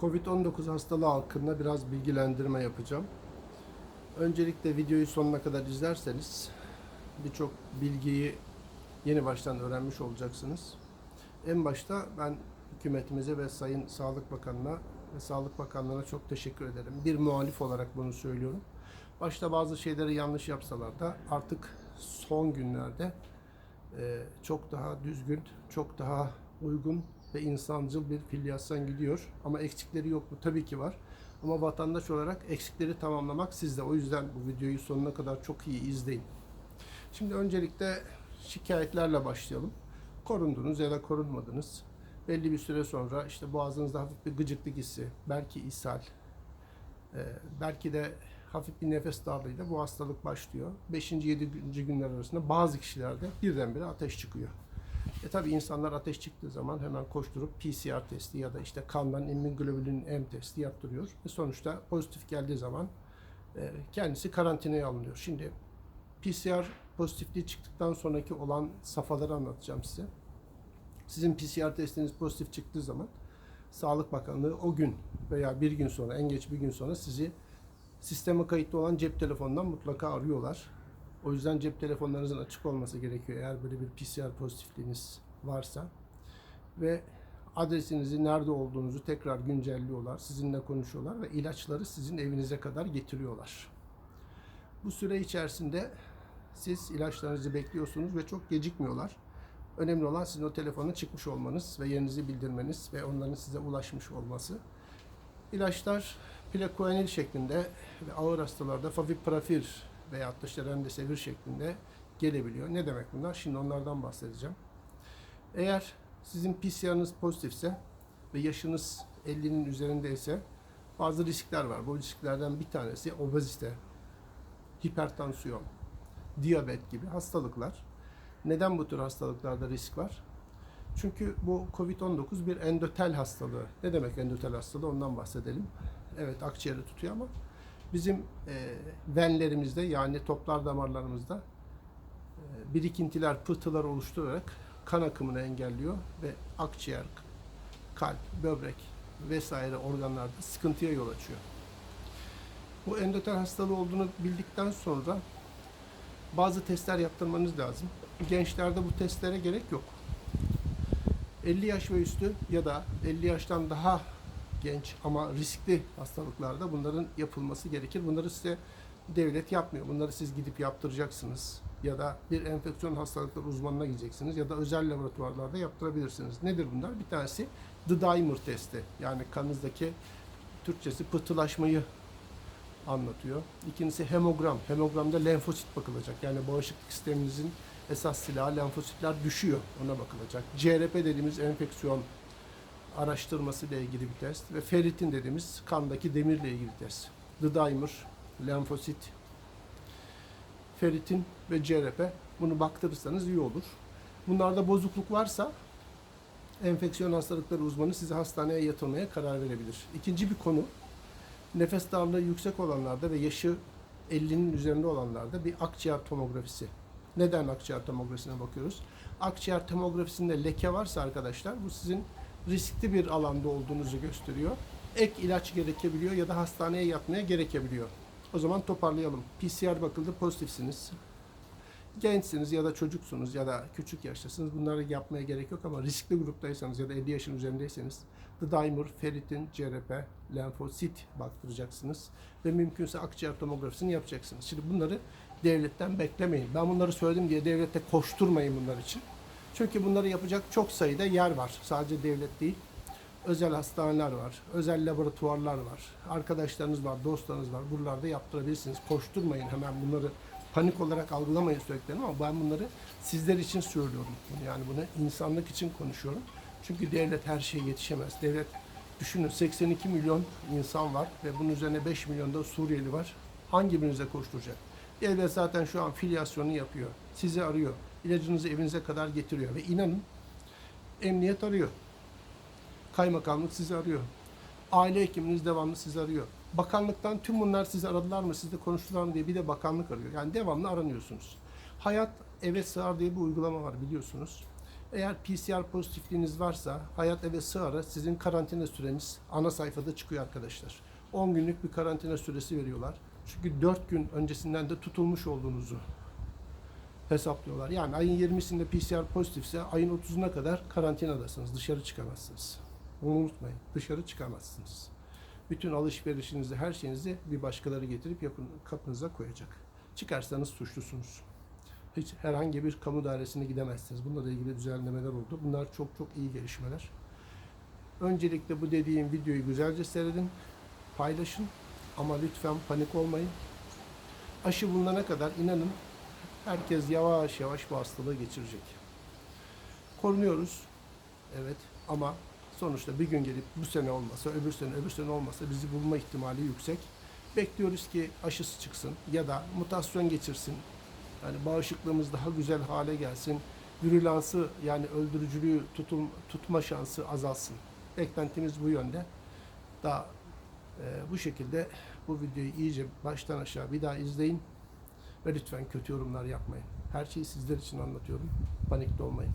Covid-19 hastalığı hakkında biraz bilgilendirme yapacağım. Öncelikle videoyu sonuna kadar izlerseniz birçok bilgiyi yeni baştan öğrenmiş olacaksınız. En başta ben hükümetimize ve Sayın Sağlık Bakanı'na ve Sağlık Bakanlığı'na çok teşekkür ederim. Bir muhalif olarak bunu söylüyorum. Başta bazı şeyleri yanlış yapsalar da artık son günlerde e, çok daha düzgün, çok daha uygun ve insancıl bir filyasyon gidiyor. Ama eksikleri yok mu? Tabii ki var. Ama vatandaş olarak eksikleri tamamlamak sizde. O yüzden bu videoyu sonuna kadar çok iyi izleyin. Şimdi öncelikle şikayetlerle başlayalım. Korundunuz ya da korunmadınız. Belli bir süre sonra işte boğazınızda hafif bir gıcıklık hissi, belki ishal, e, belki de hafif bir nefes darlığıyla bu hastalık başlıyor. 5. 7. günler arasında bazı kişilerde birdenbire ateş çıkıyor. E tabi insanlar ateş çıktığı zaman hemen koşturup PCR testi ya da işte kandan immunoglobulin M testi yaptırıyor. Ve sonuçta pozitif geldiği zaman e, kendisi karantinaya alınıyor. Şimdi PCR pozitifliği çıktıktan sonraki olan safhaları anlatacağım size. Sizin PCR testiniz pozitif çıktığı zaman Sağlık Bakanlığı o gün veya bir gün sonra en geç bir gün sonra sizi sisteme kayıtlı olan cep telefonundan mutlaka arıyorlar. O yüzden cep telefonlarınızın açık olması gerekiyor eğer böyle bir PCR pozitifliğiniz varsa. Ve adresinizi, nerede olduğunuzu tekrar güncelliyorlar, sizinle konuşuyorlar ve ilaçları sizin evinize kadar getiriyorlar. Bu süre içerisinde siz ilaçlarınızı bekliyorsunuz ve çok gecikmiyorlar. Önemli olan sizin o telefona çıkmış olmanız ve yerinizi bildirmeniz ve onların size ulaşmış olması. İlaçlar plekuenil şeklinde ve ağır hastalarda favipravir veya da işte remdesivir şeklinde gelebiliyor. Ne demek bunlar? Şimdi onlardan bahsedeceğim. Eğer sizin PCR'ınız pozitifse ve yaşınız 50'nin üzerindeyse bazı riskler var. Bu risklerden bir tanesi obezite, hipertansiyon, diyabet gibi hastalıklar. Neden bu tür hastalıklarda risk var? Çünkü bu COVID-19 bir endotel hastalığı. Ne demek endotel hastalığı? Ondan bahsedelim. Evet akciğeri tutuyor ama bizim e, venlerimizde yani toplar damarlarımızda e, birikintiler, pıhtılar oluşturarak kan akımını engelliyor ve akciğer, kalp, böbrek vesaire organlarda sıkıntıya yol açıyor. Bu endotel hastalığı olduğunu bildikten sonra bazı testler yaptırmanız lazım. Gençlerde bu testlere gerek yok. 50 yaş ve üstü ya da 50 yaştan daha genç ama riskli hastalıklarda bunların yapılması gerekir. Bunları size devlet yapmıyor. Bunları siz gidip yaptıracaksınız. Ya da bir enfeksiyon hastalıkları uzmanına gideceksiniz ya da özel laboratuvarlarda yaptırabilirsiniz. Nedir bunlar? Bir tanesi The Dimer testi. Yani kanınızdaki Türkçesi pıhtılaşmayı anlatıyor. İkincisi hemogram. Hemogramda lenfosit bakılacak. Yani bağışıklık sisteminizin esas silahı lenfositler düşüyor. Ona bakılacak. CRP dediğimiz enfeksiyon araştırması ile ilgili bir test ve ferritin dediğimiz kandaki demirle ilgili test. The dimer, lenfosit, ferritin ve CRP bunu baktırırsanız iyi olur. Bunlarda bozukluk varsa enfeksiyon hastalıkları uzmanı sizi hastaneye yatırmaya karar verebilir. İkinci bir konu nefes darlığı yüksek olanlarda ve yaşı 50'nin üzerinde olanlarda bir akciğer tomografisi. Neden akciğer tomografisine bakıyoruz? Akciğer tomografisinde leke varsa arkadaşlar bu sizin riskli bir alanda olduğunuzu gösteriyor. Ek ilaç gerekebiliyor ya da hastaneye yatmaya gerekebiliyor. O zaman toparlayalım. PCR bakıldı pozitifsiniz. Gençsiniz ya da çocuksunuz ya da küçük yaştasınız. Bunları yapmaya gerek yok ama riskli gruptaysanız ya da 50 yaşın üzerindeyseniz The Dimer, ferritin, CRP, lenfosit baktıracaksınız ve mümkünse akciğer tomografisini yapacaksınız. Şimdi bunları devletten beklemeyin. Ben bunları söyledim diye devlette koşturmayın bunlar için. Çünkü bunları yapacak çok sayıda yer var. Sadece devlet değil. Özel hastaneler var, özel laboratuvarlar var. Arkadaşlarınız var, dostlarınız var. Buralarda yaptırabilirsiniz. Koşturmayın hemen bunları panik olarak algılamayın söylediklerimi ama ben bunları sizler için söylüyorum. Yani bunu insanlık için konuşuyorum. Çünkü devlet her şeye yetişemez. Devlet düşünün 82 milyon insan var ve bunun üzerine 5 milyon da Suriyeli var. Hangi birinize koşturacak? Devlet zaten şu an filyasyonu yapıyor. Sizi arıyor. İlacınızı evinize kadar getiriyor ve inanın emniyet arıyor. Kaymakamlık sizi arıyor. Aile hekiminiz devamlı sizi arıyor. Bakanlıktan tüm bunlar sizi aradılar mı, sizle konuştular mı diye bir de bakanlık arıyor. Yani devamlı aranıyorsunuz. Hayat eve sığar diye bir uygulama var biliyorsunuz. Eğer PCR pozitifliğiniz varsa Hayat Eve Sığar'a sizin karantina süreniz ana sayfada çıkıyor arkadaşlar. 10 günlük bir karantina süresi veriyorlar. Çünkü 4 gün öncesinden de tutulmuş olduğunuzu hesaplıyorlar. Yani ayın 20'sinde PCR pozitifse ayın 30'una kadar karantinadasınız. Dışarı çıkamazsınız. Bunu unutmayın. Dışarı çıkamazsınız. Bütün alışverişinizi, her şeyinizi bir başkaları getirip yapın, kapınıza koyacak. Çıkarsanız suçlusunuz. Hiç herhangi bir kamu dairesine gidemezsiniz. Bununla ilgili düzenlemeler oldu. Bunlar çok çok iyi gelişmeler. Öncelikle bu dediğim videoyu güzelce seyredin. Paylaşın. Ama lütfen panik olmayın. Aşı bulunana kadar inanın herkes yavaş yavaş bu hastalığı geçirecek. Korunuyoruz. Evet ama sonuçta bir gün gelip bu sene olmasa, öbür sene, öbür sene olmasa bizi bulma ihtimali yüksek. Bekliyoruz ki aşısı çıksın ya da mutasyon geçirsin. Yani bağışıklığımız daha güzel hale gelsin. Virülansı yani öldürücülüğü tutum, tutma şansı azalsın. Beklentimiz bu yönde. Daha e, bu şekilde bu videoyu iyice baştan aşağı bir daha izleyin. Ve lütfen kötü yorumlar yapmayın. Her şeyi sizler için anlatıyorum. Panikte olmayın.